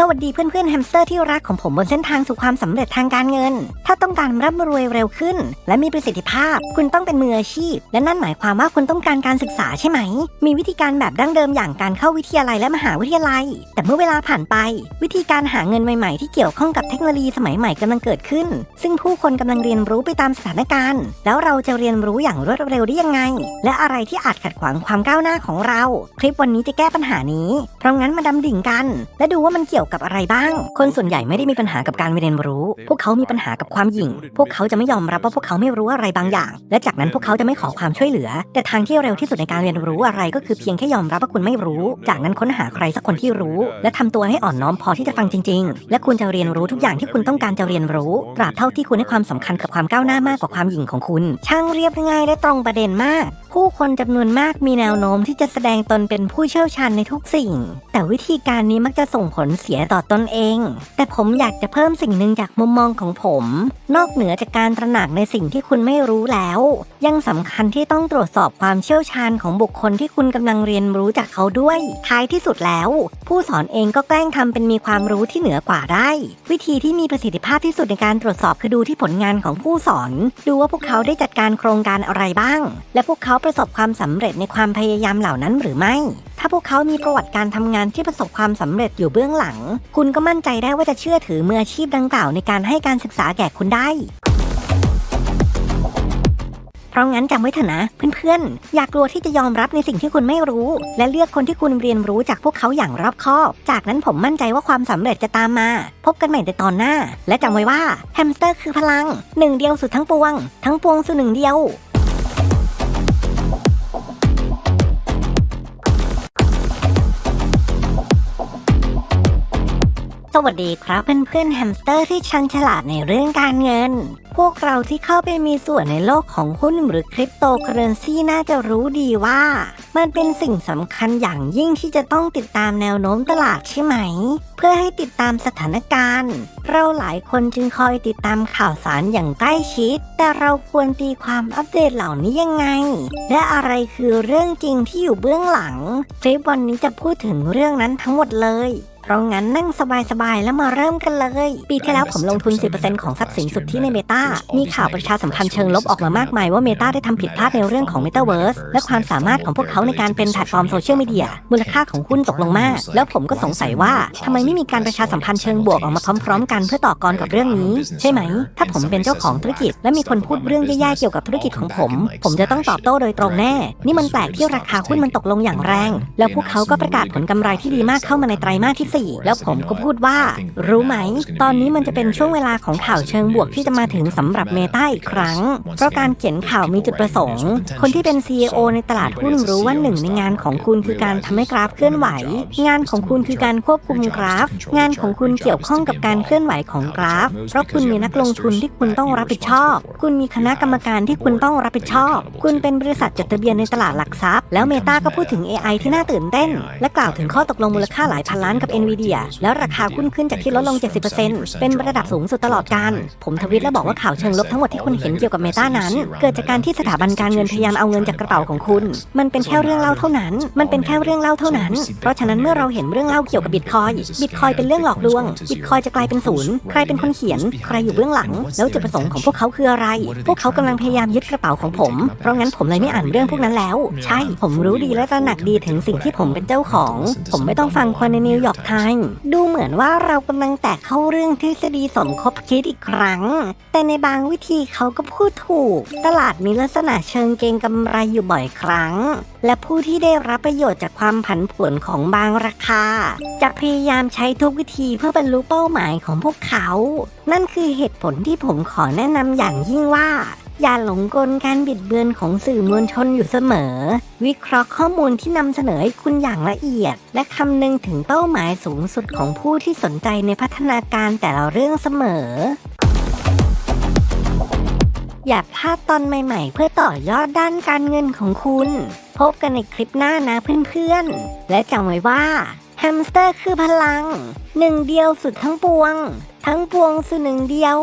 สวัสดีเพื่อนๆแฮมสเตอร์ที่รักของผมบนเส้นทางสู่ความสำเร็จทางการเงิน ถ้าต้องการร่ำรวยเร็วขึ้น และมีประสิทธิภาพ คุณต้องเป็นมืออาชีพ และนั่นหมายความว่าคุณต้องการการศึกษาใช่ไหม มีวิธีการแบบดั้งเดิมอย่างการเข้าวิทยาลัยและมหาวิทยาลัย แต่เมื่อเวลาผ่านไป วิธีการหาเงินใหม่ๆ ที่เกี่ยวข้องกับเทคโนโลยีสมัยใหม่กำลังเกิดขึ้น ซึ่งผู้คนกำลังเรียนรู้ไปตามสถานการณ์ แล้วเราจะเรียนรู้อย่างรวดเร็วได้ยังไง และอะไรที่อาจขัดขวางความก้าวหน้าของเรา คลิปวันนี้จะแก้ปัญหานี้ เพราะงั้นมาดำดิ่งกัน และดูว่ามันเกี่ยวกับอะไรบ้าง คนส่วนใหญ่ไม่ได้มีปัญหากับการเรียนรู้ พวกเขามีปัญหากับความหยิ่ง พวกเขาจะไม่ยอมรับว่าพวกเขาไม่รู้อะไรบางอย่าง และจากนั้นพวกเขาจะไม่ขอความช่วยเหลือ แต่ทางที่เร็วที่สุดในการเรียนรู้อะไรก็คือเพียงแค่ยอมรับว่าคุณไม่รู้ จากนั้นค้นหาใครสักคนที่รู้ และทำตัวให้อ่อนน้อมพอที่จะฟังจริง ๆ และคุณจะเรียนรู้ทุกอย่างที่คุณต้องการจะเรียนรู้ ตราบเท่าที่คุณให้ความสำคัญกับความก้าวหน้ามากกว่าความหยิ่งของคุณ ช่างเรียบง่ายและตรงประเด็นมาก ผู้คนจำนวนมากมีแนวโน้มที่จะแสดงตนเป็นผู้เชี่ยวชาญในทุกสิ่ง แต่วิธีการนี้มักจะส่งผลเสียต่อตนเอง แต่ผมอยากจะเพิ่มสิ่งหนึ่งจากมุมมองของผม นอกเหนือจากการตระหนักในสิ่งที่คุณไม่รู้แล้ว ยังสำคัญที่ต้องตรวจสอบความเชี่ยวชาญของบุคคลที่คุณกำลังเรียนรู้จากเขาด้วย ท้ายที่สุดแล้ว ผู้สอนเองก็แกล้งทำเป็นมีความรู้ที่เหนือกว่าได้ วิธีที่มีประสิทธิภาพที่สุดในการตรวจสอบคือดูที่ผลงานของผู้สอน ดูว่าพวกเขาได้จัดการโครงการอะไรบ้าง และพวกเขาประสบความสำเร็จในความพยายามเหล่านั้นหรือไม่ ถ้าพวกเขามีประวัติการทำงานที่ประสบความสำเร็จอยู่เบื้องหลัง คุณก็มั่นใจได้ว่าจะเชื่อถือมืออาชีพดังกล่าวในการให้การศึกษาแก่คุณได้เพราะงั้นจำไว้เถอะนะ เพื่อนๆ อย่ากลัวที่จะยอมรับในสิ่งที่คุณไม่รู้ และเลือกคนที่คุณเรียนรู้จากพวกเขาอย่างรอบคอบ จากนั้นผมมั่นใจว่าความสำเร็จจะตามมา พบกันใหม่ในตอนหน้า และจำไว้ว่าแฮมสเตอร์คือพลัง หนึ่งเดียวสุดทั้งปวง ทั้งปวงสู่หนึ่งเดียว สวัสดีครับเพื่อนๆแฮมสเตอร์ที่ชังฉลาดในเรื่องการเงิน พวกเราที่เข้าไปมีส่วนในโลกของหุ้นหรือคริปโตเคอเรนซีน่าจะรู้ดีว่า มันเป็นสิ่งสำคัญอย่างยิ่งที่จะต้องติดตามแนวโน้มตลาดใช่ไหม เพื่อให้ติดตามสถานการณ์ เราหลายคนจึงคอยติดตามข่าวสารอย่างใกล้ชิด แต่เราควรตีความอัปเดตเหล่านี้ยังไง และอะไรคือเรื่องจริงที่อยู่เบื้องหลังคลิปวันนี้จะพูดถึงเรื่องนั้นทั้งหมดเลย เพราะงั้นนั่งสบายๆ แล้วมาเริ่มกันเลย ปีที่แล้วผมลงทุน 10%ของทรัพย์สินสุทธิในเมตามีข่าวประชาสัมพันธ์เชิงลบออกมามากมายว่าเมตาได้ทำผิดพลาดในเรื่องของ Metaverse และความสามารถของพวกเขาในการเป็นแพลตฟอร์มโซเชียลมีเดียมูลค่าของหุ้นตกลงมาก แล้วผมก็สงสัยว่าทำไมไม่มีการประชาสัมพันธ์เชิงบวกออกมาพร้อม ๆ กันเพื่อต่อกรกับเรื่องนี้ ใช่ไหม ถ้าผมเป็นเจ้าของธุรกิจ และมีคนพูดเรื่องแย่ๆเกี่ยวกับธุรกิจของผม ผมจะต้องตอบโต้โดยตรงแน่ นี่มันแปลกที่ราคาหุ้นมันตกลงอย่างแรง แล้วพวกเขาก็ประกาศผลกำไรที่ดีมากเข้ามาในไตรมาสที่สี่แล้วผมก็พูดว่า รู้ไหม ตอนนี้มันจะเป็นช่วงเวลาของข่าวเชิงบวกที่จะมาถึงสำหรับเมตาอีกครั้ง เพราะการเขียนข่าวมีจุดประสงค์ คนที่เป็น CEO ในตลาดหุ้นรู้ว่าหนึ่งในงานของคุณคือการทำให้กราฟเคลื่อนไหว งานของคุณคือการควบคุมกราฟ งานของคุณเกี่ยวข้องกับการเคลื่อนไหวของกราฟ เพราะคุณมีนักลงทุนที่คุณต้องรับผิดชอบ คุณมีคณะกรรมการที่คุณต้องรับผิดชอบ คุณเป็นบริษัทจดทะเบียนในตลาดหลักทรัพย์ แล้วเมตาก็พูดถึง AI ที่น่าตื่นเต้น และกล่าวถึงข้อตกลงมูลค่าหลายพันล้านกับ NVIDIA แล้วราคาหุ้นขึ้นจากที่ลดลง 70%เป็นระดับสูงสุดตลอดการ ผมทวิตและบอกว่าข่าวเชิงลบทั้งหมดที่คุณเห็นเกี่ยวกับเมตานั้น เกิดจากการที่สถาบันการเงินพยายามเอาเงินจากกระเป๋าของคุณ มันเป็นแค่เรื่องเล่าเท่านั้น มันเป็นแค่เรื่องเล่าเท่านั้น เพราะฉะนั้นเมื่อเราเห็นเรื่องเล่าเกี่ยวกับบิตคอยบิตคอยเป็นเรื่องหลอกลวง บิตคอยจะกลายเป็นศูนย์ ใครเป็นคนเขียน ใครอยู่เบื้องหลัง แล้วจุดประสงค์ของพวกเขาคืออะไร พวกเขากำลังพยายามยึดกระเป๋าของผม เพราะงั้นผมเลยไม่อ่านเรื่องพวกนั้นแล้ว ใช่ ผมรู้ดีและตระหนักดีถึงสิ่งที่ผมเป็นเจ้าของ ผมไม่ต้องฟังคนในนิวยอร์กไทม์ดูเหมือนว่าเรากำลังแตกเข้าเรื่องทฤษฎีสมคบคิดอีกครั้ง แต่ในบางวิธีเขาก็พูดถูก ตลาดมีลักษณะเชิงเกงกำไรอยู่บ่อยครั้ง และผู้ที่ได้รับประโยชน์จากความผันผวนของบางราคา จะพยายามใช้ทุกวิธีเพื่อบรรลุเป้าหมายของพวกเขา นั่นคือเหตุผลที่ผมขอแนะนำอย่างยิ่งว่า อย่าหลงกลการบิดเบือนของสื่อมวลชนอยู่เสมอ วิเคราะห์ข้อมูลที่นำเสนอให้คุณอย่างละเอียด และคำนึงถึงเป้าหมายสูงสุดของผู้ที่สนใจในพัฒนาการแต่ละเรื่องเสมอ อย่าพลาดตอนใหม่ๆ เพื่อต่อยอดด้านการเงินของคุณ พบกันในคลิปหน้านะเพื่อนๆ และจำไว้ว่าแฮมสเตอร์คือพลัง หนึ่งเดียวสุดทั้งปวง ทั้งปวงสู่หนึ่งเดียว